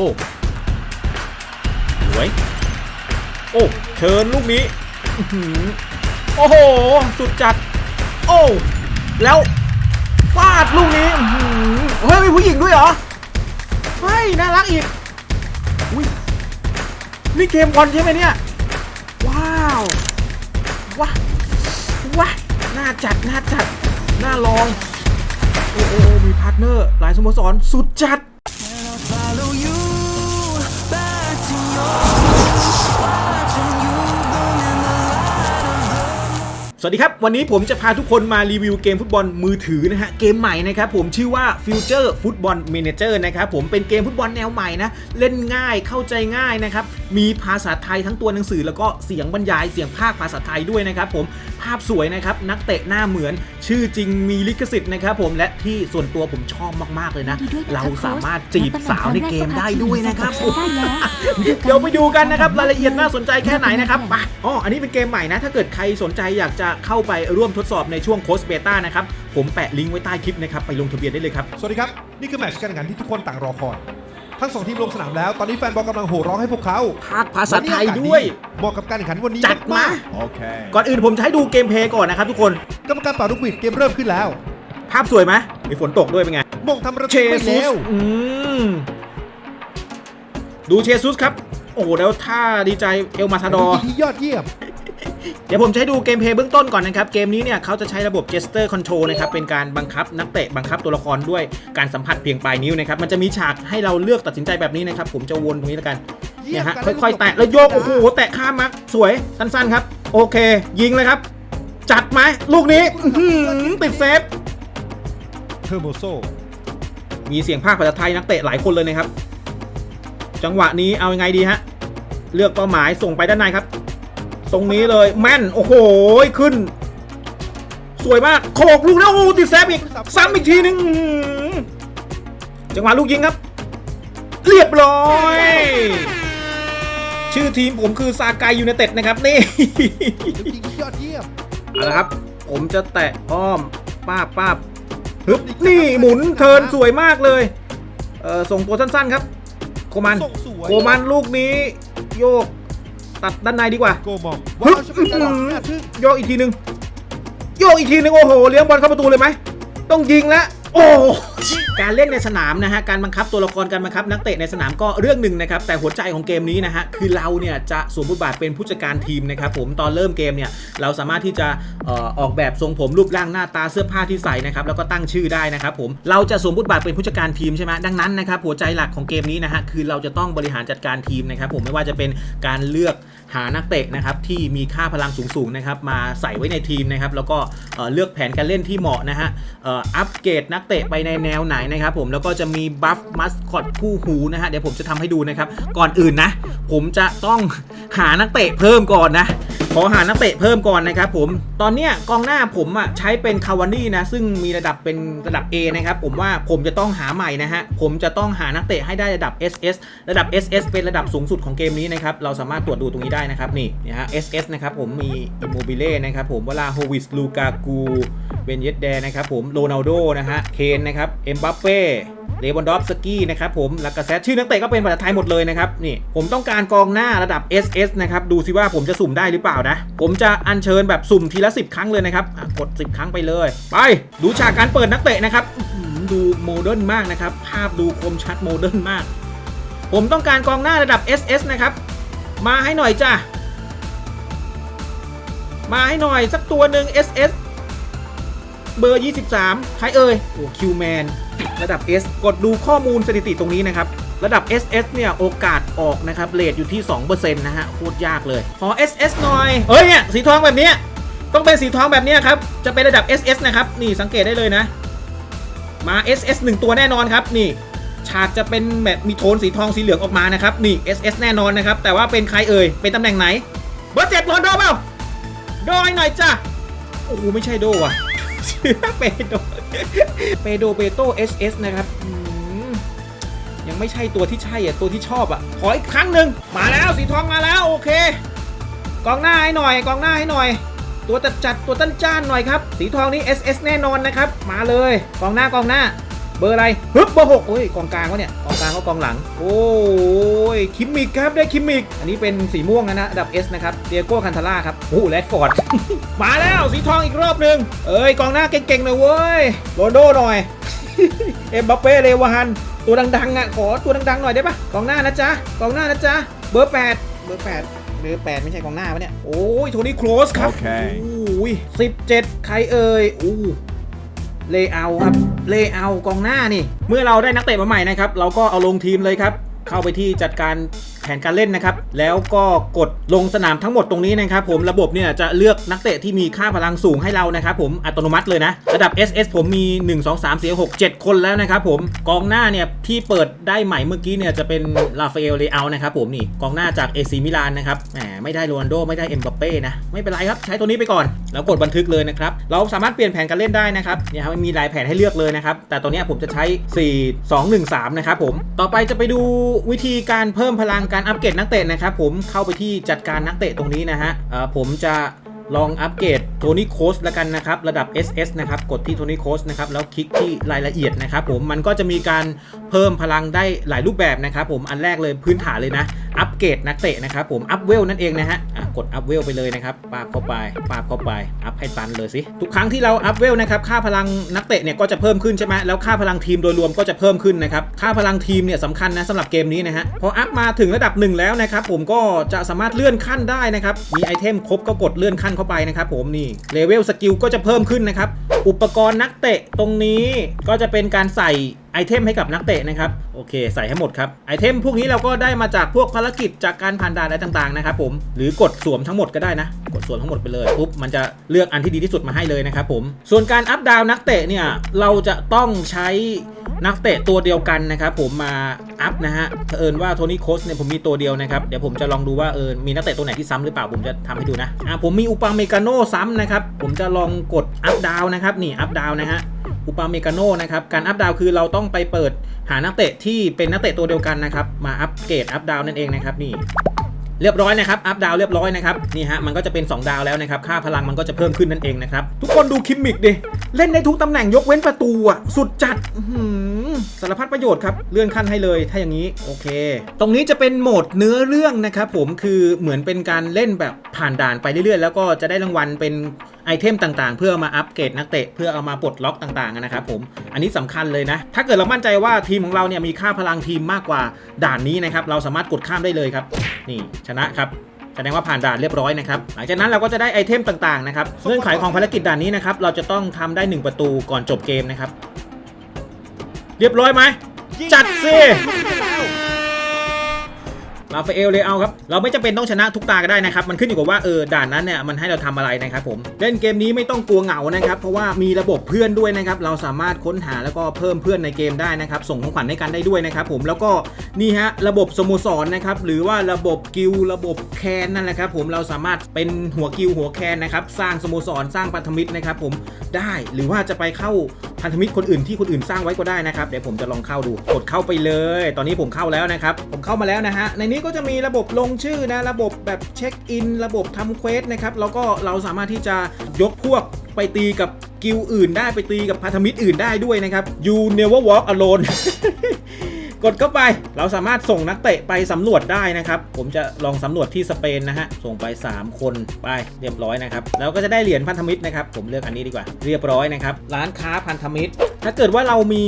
อ้สวย โอ้เชิญลูกนี้โอ้โห สุดจัด โอ้ แล้วฟาดลูกนี้เฮ้ยมีผู้หญิงด้วยเหรอเฮ้ยน่ารักอีกอุ้ยนี่เกมบอลใช่ไหมเนี่ย ว้าวว้าว้าน่าจัดน่าจัดน่าลอง โอ้โอ้โอ้มีพาร์ทเนอร์ หลายสโมสรสุดจัด สวัสดีครับ วันนี้ผมจะพาทุกคนมารีวิวเกมฟุตบอลมือถือนะฮะ เกมใหม่นะครับผมชื่อว่า Future Football Manager นะครับผมเป็นเกมฟุตบอลแนวใหม่นะ เล่นง่ายเข้าใจง่ายนะครับ มีภาษาไทยทั้งตัวหนังสือ แล้วก็เสียงบรรยายเสียงภาคภาษาไทยด้วยนะครับผมภาพสวยนะครับ นักเตะหน้าเหมือน ชื่อจริงมีลิขสิทธิ์นะครับผมและที่ส่วนตัวผมชอบมากๆเลยนะยินดีด้วยนะคะเราสามารถจีบสาวในเกมได้ด้วยนะครับผมได้แล้วเดี๋ยวไปดูกันนะครับรายละเอียดน่าสนใจแค่ไหนนะครับไปอ๋ออันนี้เป็นเกมใหม่นะ ถ้าเกิดใครสนใจอยากจะเข้าไปร่วมทดสอบในช่วงโค้ชเบต้านะครับ ผมแปะลิงก์ไว้ใต้คลิปนะครับ ไปลงทะเบียนได้เลยครับ สวัสดีครับ นี่คือแมตช์การแข่งขันที่ทุกคนต่างรอคอย ทั้งสองทีมลงสนามแล้ว ตอนนี้แฟนบอลกำลังโห่ร้องให้พวกเขาภาคภาษาไทยด้วย เหมาะกับการแข่งขันวันนี้จัดมากๆโอเค ก่อนอื่นผมจะให้ดูเกมเพลย์ก่อนนะครับทุกคน กรรมการเป่าลูกหวีดเกมเริ่มขึ้นแล้วภาพสวยไหมมีฝนตกด้วยเป็นไง มงทำประเชตูไม่ซุเร็สวอืมดูเชซุสครับ โอ้โหแล้วท่าดีใจเอลมาทาดอร์ที่ยอดเยี่ยม เดี๋ยวผมจะให้ดูเกมเพลย์เบื้องต้นก่อนนะครับ เกมนี้เนี่ยเขาจะใช้ระบบ gesture control นะครับ เป็นการบังคับนักเตะบังคับตัวละครด้วยการสัมผัสเพียงปลายนิ้วนะครับ มันจะมีฉากให้เราเลือกตัดสินใจแบบนี้นะครับ ผมจะวนตรงนี้แล้วกันเนี่ยฮะค่อยๆแตะแล้วโยกโอ้โหแตะข้ามมักสวยสั้นๆครับ โอเค ยิงเลยครับ จัดไหมลูกนี้อื้อหือติดเซฟเทอร์โมโซมีเสียงภาคภาษาไทยนักเตะหลายคนเลยนะครับ จังหวะนี้เอายังไงดีฮะเลือกเป้าหมายส่งไปด้านในครับ ตรงนี้เลยแม่น โอ้โหขึ้น สวยมากโขกลูกแล้วโอ้โหติดแซฟอีกซ้ำอีกทีหนึงอื้อหือจังหวะลูกยิงครับ เรียบร้อย ชื่อทีมผมคือซากายยู n นเต็ดนะครับนี่ลูกยิงที่ยอดเยี่ยมเอาละครับ ผมจะแตะอ้อมป้าบป้าบฮึบนี่หมุนเทิร์นสวยมากเลยเออส่งตัวสั้นๆครับ โคมันส่งสวยโคมันลูกนี้ โยก ตัดด้านในดีกว่าโกมองฮึว้าบวจะเป็นการหลอกอื้อหือน่าทึ่งโยกอีกทีหนึ่งโยกอีกทีหนึ่งโอ้โหเลี้ยงบอลเข้าประตูเลยไหมต้องยิงแล้วโอ้โห การเล่นในสนามนะฮะ การบังคับตัวละคร การบังคับนักเตะในสนามก็เรื่องหนึ่งนะครับ แต่หัวใจของเกมนี้นะฮะ คือเราเนี่ยจะสวมบทบาทเป็นผู้จัดการทีมนะครับผม ตอนเริ่มเกมเนี่ยเราสามารถที่จะออกแบบทรงผมรูปร่างหน้าตาเสื้อผ้าที่ใส่นะครับ แล้วก็ตั้งชื่อได้นะครับผม เราจะสวมบทบาทเป็นผู้จัดการทีมใช่ไหมดังนั้นนะครับหัวใจหลักของเกมนี้นะฮะ คือเราจะต้องบริหารจัดการทีมนะครับผม ไม่ว่าจะเป็นการเลือก หานักเตะนะครับที่มีค่าพลังสูงๆนะครับมาใส่ไว้ในทีมนะครับแล้วก็เลือกแผนการเล่นที่เหมาะนะฮะอัปเกรดนักเตะไปในแนวไหนนะครับผมแล้วก็จะมีบัฟมัสคอตคู่หูนะฮะเดี๋ยวผมจะทำให้ดูนะครับก่อนอื่นนะผมจะต้องหานักเตะเพิ่มก่อนนะ ขอหานักเตะเพิ่มก่อนนะครับผมตอนเนี้ยกองหน้าผมอะใช้เป็นคาวานี่นะซึ่งมีระดับเป็นระดับ A นะครับผมว่าผมจะต้องหาใหม่นะฮะผมจะต้องหานักเตะให้ได้ระดับ SS ระดับ SS เป็นระดับสูงสุดของเกมนี้นะครับเราสามารถตรวจดูตรงนี้ได้นะครับนี่นะฮะ SS นะครับผมมีอิโมบิเล่นะครับผมเวลาโฮวิสลูกากูเบนเยตแดนะครับผมโรนัลโดนะฮะเคนนะครับเอ็มบัปเป้ เลวันดอฟสกี้นะครับผมแล้วก็แซดชื่อนักเตะก็เป็นภาษาไทยหมดเลยนะครับนี่ผมต้องการกองหน้าระดับ SS นะครับดูสิว่าผมจะสุ่มได้หรือเปล่านะ ผมจะอัญเชิญแบบสุ่มทีละ 10 ครั้งเลยนะครับกด 10 ครั้งไปเลย ไปดูฉากการเปิดนักเตะนะครับดูโมเดิร์นมากนะครับภาพดูคมชัดโมเดิร์นมาก ผมต้องการกองหน้าระดับ SS นะครับมาให้หน่อยจ้ะมาให้หน่อยสักตัวหนึ่ง SS เบอร์ 23 ใครเอ่ยโอ้คิวแมน ระดับ S กดดูข้อมูลสถิติตรงนี้นะครับ ระดับ SS เนี่ยโอกาสออกนะครับเรทอยู่ที่ 2%นะฮะโคตรยากเลย ขอ SS หน่อย เฮ้ยเนี่ยสีทองแบบเนี้ยต้องเป็นสีทองแบบเนี้ยครับ จะเป็นระดับ SS นะครับ นี่สังเกตได้เลยนะ มา SS 1 ตัวแน่นอนครับ นี่ ฉากจะเป็นแบบมีโทนสีทองสีเหลืองออกมานะครับ นี่ SS แน่นอนนะครับ แต่ว่าเป็นใครเอ่ย เป็นตำแหน่งไหน เบอร์เจ็ดโรนโดเปล่า โดยหน่อยจ้ะ โอ้โหไม่ใช่โดอะเปโด เปโดเบโต SS นะครับยังไม่ใช่ตัวที่ใช่อะตัวที่ชอบอะขออีกครั้งหนึ่งมาแล้วสีทองมาแล้วโอเค กองหน้าให้หน่อย กองหน้าให้หน่อย ตัวจัดจัดตัวตั้นจ้านหน่อยครับสีทองนี้ SS แน่นอนนะครับ มาเลย กองหน้า กองหน้า เบอร์อะไรฮึบเบอร์หกโอ้ยกองกลางวะเนี่ย กองกลางก็กองหลัง โอ้ยคิมมิกครับได้คิมมิก อันนี้เป็นสีม่วงนะนะระดับ S นะครับเดียโก้คันทาร่าครับโอ้แรดฟอร์ด มาแล้วสีทองอีกรอบหนึ่งเอ้ยกองหน้าเก่งๆหน่อยเว้ยโรนลโดหน่อย เอ็มบัปเป้เลวานตัวดังๆอะขอตัวดังๆหน่อยได้ปะกองหน้านะจ๊ะกองหน้านะจ๊ะเบอร์แปดเบอร์แปดเบอร์แปดไม่ใช่กองหน้าปะเนี่ย โอ้ย โทนี่โครสครับ โอเคโอ้ยสิบเจ็ดใครเอ่ยอู้ เลเยอร์ครับเลเยอร์กองหน้านี่ เมื่อเราได้นักเตะมาใหม่นะครับ เราก็เอาลงทีมเลยครับ เข้าไปที่จัดการแผนการเล่นนะครับ แล้วก็กดลงสนามทั้งหมดตรงนี้นะครับผมระบบเนี่ยจะเลือกนักเตะที่มีค่าพลังสูงให้เรานะครับผมอัตโนมัติเลยนะ ระดับ SS ผมมี 1 2 3 4 6 7 คนแล้วนะครับผมกองหน้าเนี่ยที่เปิดได้ใหม่เมื่อกี้เนี่ยจะเป็นลาฟาเอลเลอานะครับผมนี่กองหน้าจากเอซีมิลานนะครับแหมไม่ได้โรนโดไม่ได้เอ็มบัปเป้นะไม่เป็นไรครับใช้ตัวนี้ไปก่อน แล้วกดบันทึกเลยนะครับเราสามารถเปลี่ยนแผนการเล่นได้นะครับเนี่ยครับมันมีหลายแผนให้เลือกเลยนะครับแต่ตัวนี้ผมจะใช้ 4 2 1 3นะครับผมต่อไปจะไปดูวิธีการเพิ่มพลังการอัปเกรดนักเตะนะครับผมเข้าไปที่จัดการนักเตะตรงนี้นะฮะผมจะลองอัปเกรดโทนี่โคสแล้วกันนะครับ ระดับ SS นะครับ กดที่โทนี่โคสนะครับ แล้วคลิกที่รายละเอียดนะครับผมมันก็จะมีการเพิ่มพลังได้หลายรูปแบบนะครับผมอันแรกเลยพื้นฐานเลยนะ อัปเกรดนักเตะนะครับผมอัพเวลนั่นเองนะฮะ ดอัพเวลไปเลยนะครับปาบเข้าไปปาบเข้าไป อัพให้ตันเลยสิ ทุกครั้งที่เราอัพเวลนะครับค่าพลังนักเตะเนี่ยก็จะเพิ่มขึ้นใช่ไหมแล้วค่าพลังทีมโดยรวมก็จะเพิ่มขึ้นนะครับค่าพลังทีมเนี่ยสำคัญนะสำหรับเกมนี้นะฮะพออัพมาถึงระดับหนึ่งแล้วนะครับผมก็จะสามารถเลื่อนขั้นได้นะครับมีไอเทมครบก็กดเลื่อนขั้นเข้าไปนะครับผมนี่เลเวลสกิลก็จะเพิ่มขึ้นนะครับอุปกรณ์นักเตะตรงนี้ก็จะเป็นการใส่ไอเทมให้กับนักเตะนะครับโอเค ใส่ให้หมดครับไอเทมพวกนี้เราก็ได้มาจากพวกภารกิจจากการผ่านด่านอะไรต่างๆนะครับผมหรือกดสวมทั้งหมดก็ได้นะ กดสวมทั้งหมดไปเลยปุ๊บมันจะเลือกอันที่ดีที่สุดมาให้เลยนะครับผมส่วนการอัพดาวนักเตะเนี่ยเราจะต้องใช้นักเตะตัวเดียวกันนะครับผมมาอัพนะฮะเอิญว่าโทนี่โคสเนี่ยผมมีตัวเดียวนะครับเดี๋ยวผมจะลองดูว่าเออมีนักเตะตัวไหนที่ซ้ำหรือเปล่าผมจะทำให้ดูนะอ่าผมมีอุปาเมกาโนซ้ำนะครับผมจะลองกดอัพดาวนะครับนี่อัพดาวนะฮะ อุปาเมกาโนนะครับการอัพดาวคือเราต้องไปเปิดหานักเตะที่เป็นนักเตะตัวเดียวกันนะครับมาอัปเกรดอัพดาวนั่นเองนะครับนี่เรียบร้อยนะครับ อัพดาวเรียบร้อยนะครับ นี่ฮะ มันก็จะเป็น 2 ดาวแล้วนะครับ ค่าพลังมันก็จะเพิ่มขึ้นนั่นเองนะครับ ทุกคนดูคิมมิกดิ เล่นในทุกตำแหน่งยกเว้นประตูอะ สุดจัดหือ สารพัดประโยชน์ครับ เลื่อนขั้นให้เลยถ้าอย่างนี้ โอเค ตรงนี้จะเป็นโหมดเนื้อเรื่องนะครับผมคือเหมือนเป็นการเล่นแบบผ่านด่านไปเรื่อยๆ แล้วก็จะได้รางวัลเป็นไอเทมต่างๆ เพื่อมาอัปเกรดนักเตะเพื่อเอามาปลดล็อกต่างๆนะครับผมอันนี้สำคัญเลยนะ ถ้าเกิดเรามั่นใจว่าทีมของเราเนี่ยมีค่าพลังทีมมากกว่าด่านนี้นะครับเราสามารถกดข้ามได้เลยครับ นี่ชนะครับแสดงว่าผ่านด่านเรียบร้อยนะครับ หลังจากนั้นเราก็จะได้ไอเทมต่างๆนะครับ เงื่อนไขของภารกิจด่านนี้นะครับ เราจะต้องทำได้ 1 ประตูก่อนจบเกมนะครับ เรียบร้อยไหม จัดสิราฟาเอลเลยเอาครับ เราไม่จำเป็นต้องชนะทุกตาก็ได้นะครับ มันขึ้นอยู่กับว่าเออด่านนั้นเนี่ยมันให้เราทำอะไรนะครับผม เล่นเกมนี้ไม่ต้องกลัวเหงานะครับ เพราะว่ามีระบบเพื่อนด้วยนะครับ เราสามารถค้นหาแล้วก็เพิ่มเพื่อนในเกมได้นะครับ ส่งของขวัญให้กันได้ด้วยนะครับผมแล้วก็นี่ฮะระบบสโมสรนะครับหรือว่าระบบกิลด์ระบบแคนนั่นแหละครับผมเราสามารถเป็นหัวกิลด์หัวแคนนะครับสร้างสโมสรสร้างพันธมิตรนะครับผมได้หรือว่าจะไปเข้า พันธมิตรคนอื่นที่คนอื่นสร้างไว้ก็ได้นะครับ เดี๋ยวผมจะลองเข้าดูกดเข้าไปเลย ตอนนี้ผมเข้าแล้วนะครับ ผมเข้ามาแล้วนะฮะ ในนี้ก็จะมีระบบลงชื่อนะ ระบบแบบเช็คอิน ระบบทำเควสนะครับ แล้วก็เราสามารถที่จะยกพวกไปตีกับกิลอื่นได้ ไปตีกับพันธมิตรอื่นได้ด้วยนะครับ you never walk alone กดเข้าไปเราสามารถส่งนักเตะไปสำรวจได้นะครับ ผมจะลองสำรวจที่สเปนนะฮะ ส่งไป 3 คนไปเรียบร้อยนะครับ แล้วก็จะได้เหรียญพันธมิตรนะครับ ผมเลือกอันนี้ดีกว่า เรียบร้อยนะครับ ร้านค้าพันธมิตร ถ้าเกิดว่าเรามี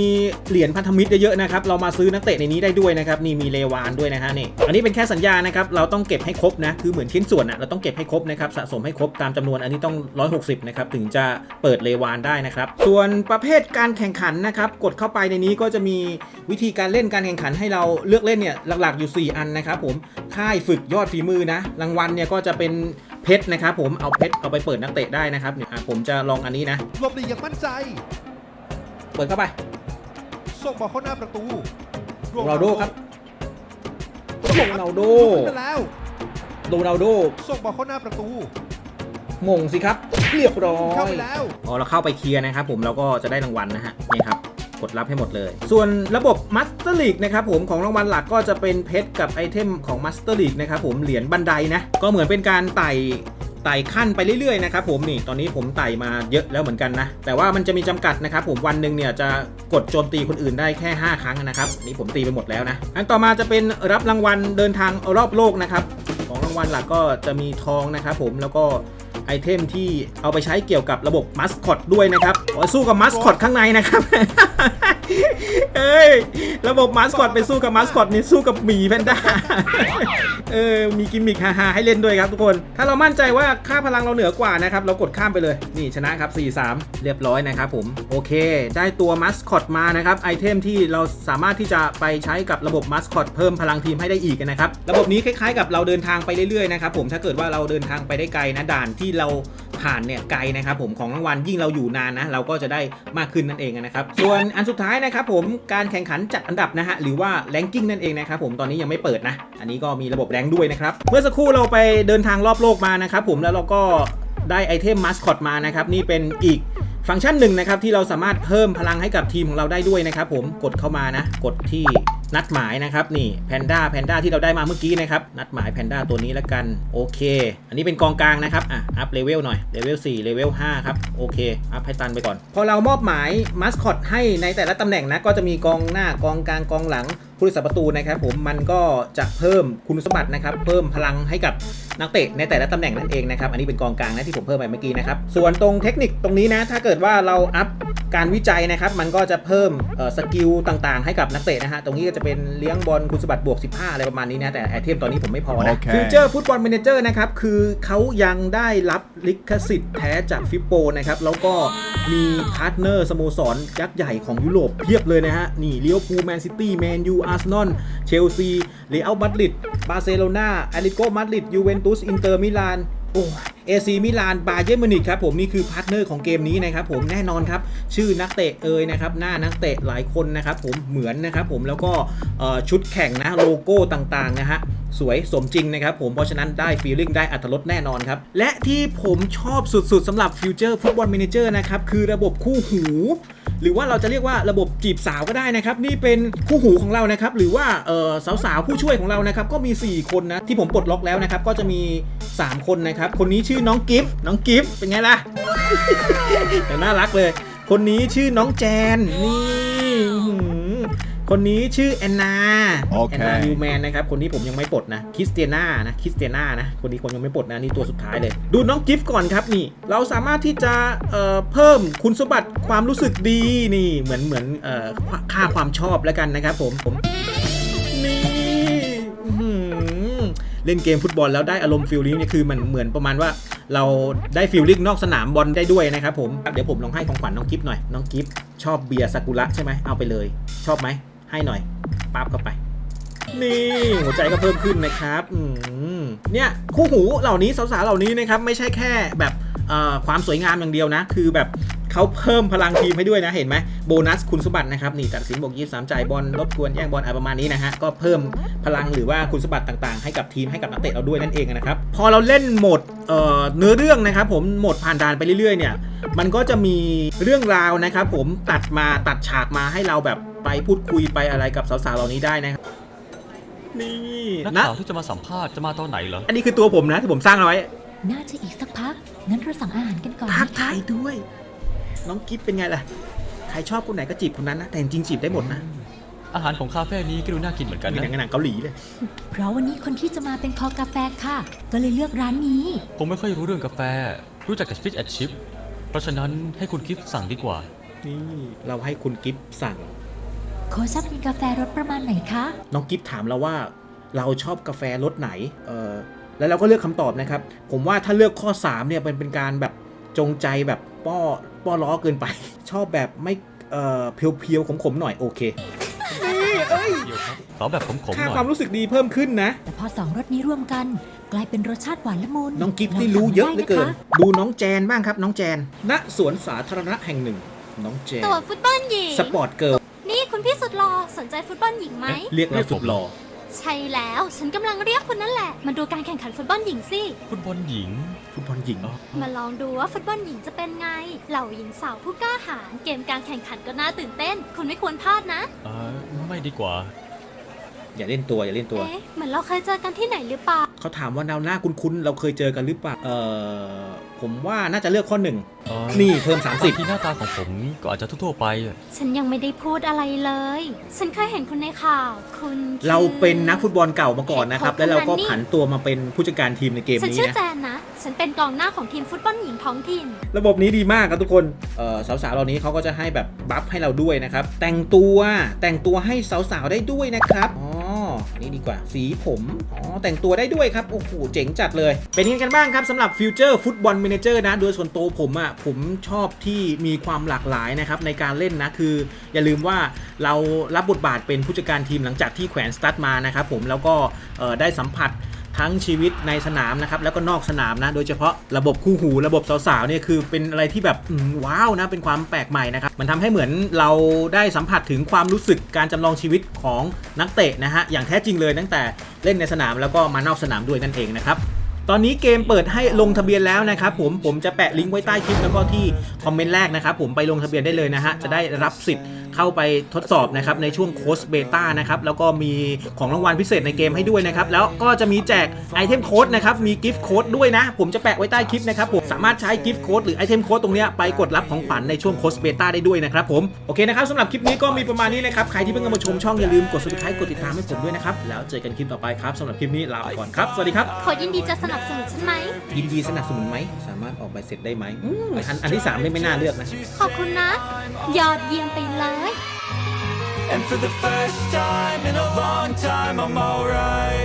เหรียญพันธมิตรเยอะๆนะครับ เรามาซื้อนักเตะในนี้ได้ด้วยนะครับ นี่มีเลวานด้วยนะฮะนี่ อันนี้เป็นแค่สัญญานะครับ เราต้องเก็บให้ครบนะ คือเหมือนชิ้นส่วนอะเราต้องเก็บให้ครบนะครับ สะสมให้ครบตามจำนวน อันนี้ต้อง 160 นะครับ ถึงจะเปิดเลวานได้นะครับ ส่วนประเภทการแข่งขันนะครับ กดเข้าไปในนี้ก็จะมีวิธีการเล่นการแข่งขันให้เราเลือกเล่นเนี่ยหลักๆอยู่ 4 อันนะครับผมค่ายฝึกยอดฝีมือนะรางวัลเนี่ยก็จะเป็นเพชรนะครับผมเอาเพชรเอาไปเปิดนักเตะได้นะครับเนี่ยอะผมจะลองอันนี้นะ หลบหลีกอย่างมั่นใจ เปิดเข้าไป ส่งบอลเข้าหน้าประตูโรนัลโดครับ โรนัลโดขึ้นมาแล้ว โรนัลโดส่งบอลเข้าหน้าประตูมงสิครับเรียบร้อเข้ายไปแล้ว พอเราเข้าไปเคลียร์นะครับผมเราก็จะได้รางวัลนะฮะนี่ครับ กดรับให้หมดเลย ส่วนระบบมัสเตอร์ลีกนะครับผมของรางวัลหลักก็จะเป็นเพชรกับไอเทมของมัสเตอร์ลีกนะครับผมเหรียญบันไดนะ ก็เหมือนเป็นการไต่ไต่ขั้นไปเรื่อยๆนะครับผมนี่ตอนนี้ผมไต่มาเยอะแล้วเหมือนกันนะ แต่ว่ามันจะมีจำกัดนะครับผมวันหนึ่งเนี่ยจะกดโจมตีคนอื่นได้แค่ 5 ครั้งนะครับนี่ผมตีไปหมดแล้วนะอันต่อมาจะเป็นรับรางวัลเดินทางรอบโลกนะครับของรางวัลหลักก็จะมีทองนะครับผมแล้วก็ ไอเทมที่เอาไปใช้เกี่ยวกับระบบมัสคอตด้วยนะครับขอสู้กับมัสคอตข้างในนะครับเอ้ยระบบมัสคอตไปสู้กับมัสคอตนี่สู้กับหมีแพนด้าเออมีกิมมิคฮาๆให้เล่นด้วยครับทุกคน ถ้าเรามั่นใจว่าค่าพลังเราเหนือกว่านะครับเรากดข้ามไปเลยนี่ชนะครับ 4-3 เรียบร้อยนะครับผมโอเค ได้ตัวมัสคอตมานะครับไอเทมที่เราสามารถที่จะไปใช้กับระบบมัสคอตเพิ่มพลังทีมให้ได้อีกนะครับระบบนี้คล้ายๆ กับเราเดินทางไปเรื่อยๆนะครับผมถ้าเกิดว่าเราเดินทางไปได้ไกลนะด่านที่เราผ่านเนี่ยไกลนะครับผมของรางวัลยิ่งเราอยู่นานนะเราก็จะได้มากขึ้นนั่นเองนะครับส่วนอันสุดท้ายนะครับผมการแข่งขันจัดอันดับนะฮะหรือว่าแรงกิ้งนั่นเองนะครับผมตอนนี้ยังไม่เปิดนะ อันนี้ก็มีระบบแรงด้วยนะครับเมื่อสักครู่เราไปเดินทางรอบโลกมานะครับผมแล้วเราก็ได้ไอเทมมัสคอตมานะครับนี่เป็นอีกฟังก์ชันหนึ่งนะครับที่เราสามารถเพิ่มพลังให้กับทีมของเราได้ด้วยนะครับผมกดเข้ามานะ กดที่ นัดหมายนะครับนี่แพนด้าแพนด้าที่เราได้มาเมื่อกี้นะครับนัดหมายแพนด้าตัวนี้แล้วกันโอเค อันนี้เป็นกองกลางนะครับอะอัพเลเวลหน่อยเลเวล4เลเวล5ครับโอเคอัพให้ตันไปก่อน พอเรามอบหมายมัสคอตให้ในแต่ละตำแหน่งนะก็จะมีกองหน้ากองกลางกองหลัง ผู้รักษาประตูนะครับผมมันก็จะเพิ่มคุณสมบัตินะครับ เพิ่มพลังให้กับนักเตะในแต่ละตำแหน่งนั่นเองนะครับ อันนี้เป็นกองกลางนะที่ผมเพิ่มไปเมื่อกี้นะครับ ส่วนตรงเทคนิคตรงนี้นะ ถ้าเกิดว่าเราอัพการวิจัยนะครับ มันก็จะเพิ่มเอ่อสกิลต่างๆ ให้กับนักเตะนะฮะ ตรงนี้ก็จะเป็นเลี้ยงบอลคุณสมบัติบวก 15 อะไรประมาณนี้นะ แต่ไอเทมตอนนี้ผมไม่พอนะโอเคฟิวเจอร์ฟุตบอล a ม a เจอร์นะครับ คือเขายังได้รับลิขสิทธิ์แท้จากฟิปโปนะครับ แล้วก็มีพาร์ทเนอร์สโมสรยักษ์ใหญ่ของยุโรปเพียบเลยนะฮะ นี่เลี้ยวพูแมนซิตี้แมนยูอาร์เซนอล เชลซีเรอัลมาดริด บาร์เซโลนาแอตเลติโกมาดริด ยูเวนตุส อินเตอร์มิลาน โอ้เอซีมิลานบาเยอร์มินิกครับผมนี่คือพาร์ทเนอร์ของเกมนี้นะครับผมแน่นอนครับชื่อนักเตะเอ่ยนะครับหน้านักเตะหลายคนนะครับผมเหมือนนะครับผมแล้วก็ชุดแข่งนะโลโก้ต่างๆนะฮะสวยสมจริงนะครับผมเพราะฉะนั้นได้ฟีลลิ่งได้อัตรสแน่นอนครับ และที่ผมชอบสุดๆสำหรับ Future Football Manager นะครับ คือระบบคู่หู หรือว่าเราจะเรียกว่าระบบจีบสาวก็ได้นะครับ นี่เป็นคู่หูของเรานะครับ หรือว่าสาวๆผู้ช่วยของเรานะครับ ก็มี 4 คนนะ ที่ผมปลดล็อกแล้วนะครับ ก็จะมี 3 คนนะครับ คนนี้ชื่อน้องกิฟต์น้องกิฟต์เป็นไงล่ะ แต่น่ารักเลย คนนี้ชื่อน้องแจน นี่อื้อหือคนนี้ชื่อแอนนาโอเค แอนนานิวแมนนะครับ คนนี้ผมยังไม่ปลดนะคริสเตียนานะคริสเตียนานะ คนนี้คนยังไม่ปลดนะนี่ตัวสุดท้ายเลย ดูน้องกิฟต์ก่อนครับนี่ เราสามารถที่จะเอ่อเพิ่มคุณสมบัติความรู้สึกดีนี่เหมือนเหมือนเอ่อค่าความชอบแล้วกันนะครับผมผม นี่อื้อหือ เล่นเกมฟุตบอลแล้วได้อารมณ์ฟิลลิ่งเนี่ยคือมันเหมือนประมาณว่า เราได้ฟิลลิ่งนอกสนามบอลได้ด้วยนะครับผมเดี๋ยวผมลองให้ของขวัญน้องกิฟหน่อยน้องกิฟชอบเบียร์ซากุระใช่ไหมเอาไปเลย ชอบไหมให้หน่อยปั๊บเข้าไปนี่หัวใจก็เพิ่มขึ้นนะครับเนี่ยคู่หูเหล่านี้สาวๆเหล่านี้นะครับไม่ใช่แค่แบบความสวยงามอย่างเดียวนะ คือแบบ เขาเพิ่มพลังทีมให้ด้วยนะเห็นไหมโบนัสคุณสมบัตินะครับนี่ตัดสินบวกยี่สามจ่ายบอลรบกวนแย่งบอลอะไรประมาณนี้นะฮะก็เพิ่มพลังหรือว่าคุณสมบัติต่างๆ ให้กับทีมให้กับนักเตะเราด้วยนั่นเองนะครับพอเราเล่นโหมดเอ่อเนื้อเรื่องนะครับผมโหมดผ่านด่านไปเรื่อยๆเนี่ยมันก็จะมีเรื่องราวนะครับผมตัดมาตัดฉากมาให้เราแบบไปพูดคุยไปอะไรกับสาวๆเหล่านี้ได้นะครับนี่นักนะข่าวที่จะมาสัมภาษณ์จะมาตอนไหนเหรอ อันนี้คือตัวผมนะที่ผมสร้างเอาไว้น่าจะอีกสักพัก งั้นเราสั่งอาหารกันก่อนทักนะคะทายด้วย น้องกิฟเป็นไงล่ะ ใครชอบคนไหนก็จีบคนนั้นนะ แต่จริงๆจีบได้หมดนะ อาหารของคาเฟ่นี้ก็ดูน่ากินเหมือนกันมีนะหนังหนังเกาหลีเลย เพราะวันนี้คนที่จะมาเป็นคอกาแฟค่ะ ก็เลยเลือกร้านนี้ ผมไม่ค่อยรู้เรื่องกาแฟ รู้จักแต่ฟิชแอนชิพ เพราะฉะนั้นให้คุณกิฟต์สั่งดีกว่า นี่เราให้คุณกิฟสั่ง โคชอบกินกาแฟรสประมาณไหนคะ น้องกิฟถามเราว่าเราชอบกาแฟรสไหน เออแล้วเราก็เลือกคำตอบนะครับ ผมว่าถ้าเลือกข้อ 3 เนี่ยเป็นเป็นการแบบจงใจแบบป้อ ป้อล้อเกินไป ชอบแบบไม่เออเพียวๆขมๆหน่อยโอเคเดี๋ยวครับขอแบบขมๆหค่าน่อความยรู้สึกดีเพิ่มขึ้นนะ แต่พอสองรสนี้รวมกัน กลายเป็นรสชาติหวานละมุนน้องกิฟที่รู้เยอะเหลือเกินลงสั่งได้ะคะดูน้องแจนบ้างครับ น้องแจน ณ สวนสาธารณะแห่งหนึ่ง น้องแจน ตัวฟุตบอลหญิง สปอร์ตเกิร์ล นี่คุณพี่สุดหล่อสนใจฟุตบอลหญิงไหม เรียกเราสุดหล่อ ใช่แล้ว ฉันกำลังเรียกคุณนั่นแหละ มาดูการแข่งขันฟุตบอลหญิงสิ ฟุตบอลหญิง ฟุตบอลหญิงอ๋อมาลองดูว่าฟุตบอลหญิงจะเป็นไง เหล่าหญิงสาวผู้กล้าหาญเกมการแข่งขันก็น่าตื่นเต้น คุณไม่ควรพลาดนะ เออไม่ดีกว่า อย่าเล่นตัวอย่าเล่นตัว เอ๊ะเหมือนเราเคยเจอกันที่ไหนหรือเปล่า เขาถามว่าดาวหน้าคุ้นๆเราเคยเจอกันหรือเปล่า เออ ผมว่าน่าจะเลือกข้อหนึ่งอ๋อนี่เพิ่มบางที่หน้าตาของผมก็อาจจะทั่วๆไปอะฉันยังไม่ได้พูดอะไรเลย ฉันเคยเห็นคุณในข่าว คุณคือ เราเป็นนักฟุตบอลเก่ามาก่อนนะครับเห็แล้วนโค้ชเราก็คนนั้นนี่ผันตัวมาเป็นผู้จัดการทีมในเกมฉันนี้ชื่อนะ แจนนะ ฉันเป็นกองหน้าของทีมฟุตบอลหญิงท้องถิ่น ระบบนี้ดีมากครับทุกคนเอ่อสาวๆเหล่านี้เขาก็จะให้แบบบัฟให้เราด้วยนะครับ แต่งตัวแต่งตัวให้สาวๆได้ด้วยนะครับ อ๋อ นี้ดีกว่า สีผมอ๋อแต่งตัวได้ด้วยครับ โอ้โห เจ๋งจัดเลย เป็นยังไงกันบ้างครับสำหรับฟิวเจอร์ฟุตบอลเมนเจอร์นะ โดยส่วนตัวผมอะ่ะผมชอบที่มีความหลากหลายนะครับ ในการเล่นนะ คือ อย่าลืมว่าเรารับบทบาทเป็นผู้จัดการทีมหลังจากที่แขวนสตั๊ดมานะครับผมแล้วก็ได้สัมผัส ทั้งชีวิตในสนามนะครับแล้วก็นอกสนามนะ โดยเฉพาะระบบคู่หูระบบสาวๆเนี่ยคือเป็นอะไรที่แบบว้าวนะเป็นความแปลกใหม่นะครับมันทำให้เหมือนเราได้สัมผัสถึงความรู้สึกการจำลองชีวิตของนักเตะนะฮะอย่างแท้จริงเลยตั้งแต่เล่นในสนามแล้วก็มานอกสนามด้วยนั่นเองนะครับตอนนี้เกมเปิดให้ลงทะเบียนแล้วนะครับผมผมจะแปะลิงก์ไว้ใต้คลิปแล้วก็ที่คอมเมนต์แรกนะครับผมไปลงทะเบียนได้เลยนะฮะจะได้รับสิทธิ์ เข้าไปทดสอบนะครับในช่วงโค้ชเบต้านะครับแล้วก็มีของรางวัลพิเศษในเกมให้ด้วยนะครับแล้วก็จะมีแจกไอเทมโค้ดนะครับมีกิฟต์โค้ดด้วยนะ ผมจะแปะไว้ใต้คลิปนะครับผมสามารถใช้กิฟต์โค้ดหรือไอเทมโค้ดตรงเนี้ยไปกดรับของขวัญในช่วงโค้ชเบต้าได้ด้วยนะครับผมโอเคนะครับสำหรับคลิปนี้ก็มีประมาณนี้นะครับใครที่เพิ่งเข้ามาชมช่องอย่าลืมกด subscribe กดติดตามให้ผมด้วยนะครับแล้วเจอกันคลิปต่อไปครับสำหรับคลิปนี้ลาไปก่อนครับสวัสดีครับขอยินดีจะสนับสนุนฉันไหมยินดีสนับสนุนไหมสามารถออกใบเสร็จได้ไหมอืมอันอันที่สามไม่ไม่น่าเลือกนะขอบคุณนะ ยอดเยี่ยมไปเลย And for the first time in a long time, I'm alright.